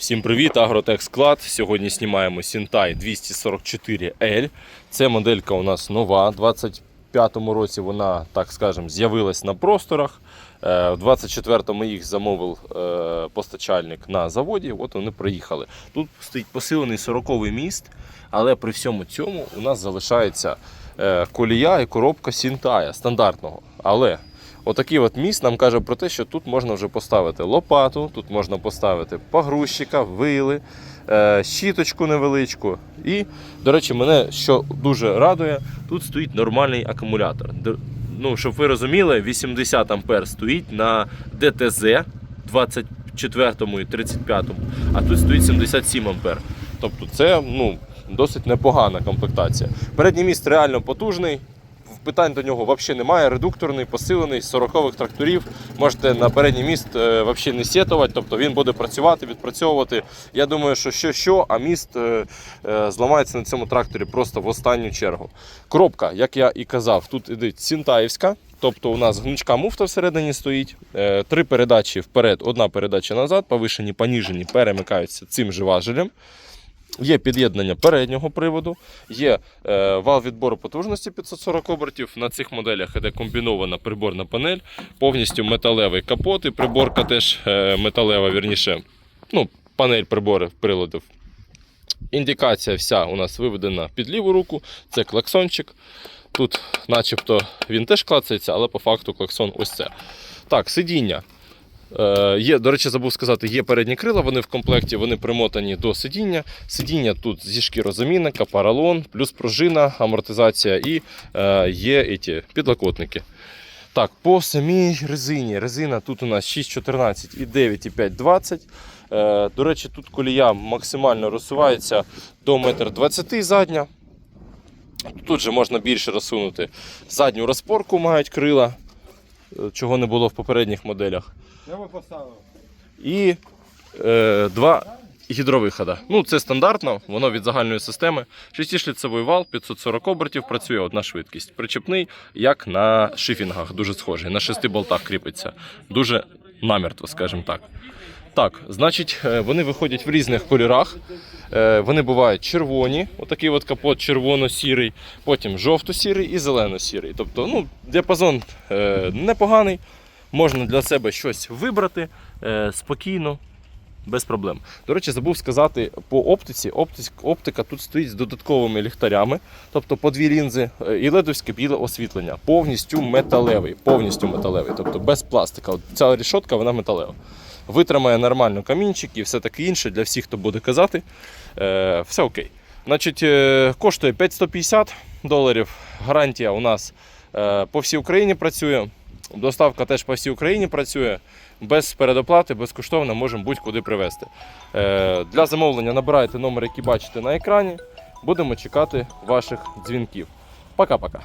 Всім привіт, Агротек Склад. Сьогодні знімаємо Сінтай 244L. Це моделька у нас нова. У 25-му році вона, так скажемо, з'явилась на просторах. Е, В 24-му їх замовив е, постачальник на заводі. От вони приїхали. Тут стоїть посилений 40-й міст, але при всьому цьому у нас залишається е, колія і коробка Сінтая стандартного. Але Отакий от міст нам каже про те, що тут можна вже поставити лопату, тут можна поставити погрузчика, вили, е, щіточку невеличку. І, до речі, мене що дуже радує, тут стоїть нормальний акумулятор. Ну, щоб ви розуміли, 80 ампер стоїть на ДТЗ 24 і 35, а тут стоїть 77 ампер. Тобто це ну, досить непогана комплектація. Передній міст реально потужний. Питань до нього взагалі немає. Редукторний, посилений, з 40-х тракторів. Можете на передній міст е, взагалі не сетувати, тобто він буде працювати, відпрацьовувати. Я думаю, що що, що, а міст е, е, зламається на цьому тракторі просто в останню чергу. Коробка, як я і казав, тут іде Сінтаївська. Тобто у нас гнучка муфта всередині стоїть, три передачі вперед, одна передача назад, повишені, поніжені, перемикаються цим же важелем. Є під'єднання переднього приводу, є е, вал відбору потужності 540 обертів. На цих моделях іде комбінована приборна панель, повністю металевий капот і приборка теж е, металева, вірніше, ну, панель приборів приладів. Індикація вся у нас виведена під ліву руку, це клаксончик. Тут, начебто, він теж клацається, але по факту клаксон ось це. Так, сидіння. Е, Є, до речі, забув сказати, є передні крила, вони в комплекті, вони примотані до сидіння. Сидіння тут зі шкірозамінника, паралон, плюс пружина, амортизація і е, є ці підлокотники. Так, по самій резині. Резина тут у нас 6,14 і 9,5,20. Е, До речі, тут колія максимально розсувається до 1,20 м задня. Тут же можна більше розсунути. Задню розпорку мають крила, е, чого не було в попередніх моделях. І е, два гідровихода. Ну, це стандартно, воно від загальної системи. Шестишліцевий вал, 540 обертів, працює одна швидкість. Причепний, як на шифінгах, дуже схожий. На шести болтах кріпиться. Дуже намертво, скажімо так. Так, значить, е, вони виходять в різних кольорах. Е, Вони бувають червоні, отакий от капот червоно-сірий, потім жовто-сірий і зелено-сірий. Тобто, ну, діапазон е, непоганий. Можна для себе щось вибрати е, спокійно, без проблем. До речі, забув сказати по оптиці. Оптик, оптика тут стоїть з додатковими ліхтарями, тобто по дві лінзи е, і ледовське біле освітлення. Повністю металевий, повністю металевий, тобто без пластика. Ця рішотка вона металева. Витримає нормально камінчик і все таке інше для всіх, хто буде казати. Е, все окей. Значить, коштує 5150 доларів. Гарантія у нас по всій Україні працює. Доставка теж по всій Україні працює. Без передоплати, безкоштовно можемо будь-куди привезти. Е, Для замовлення набирайте номер, який бачите на екрані. Будемо чекати ваших дзвінків. Пока-пока.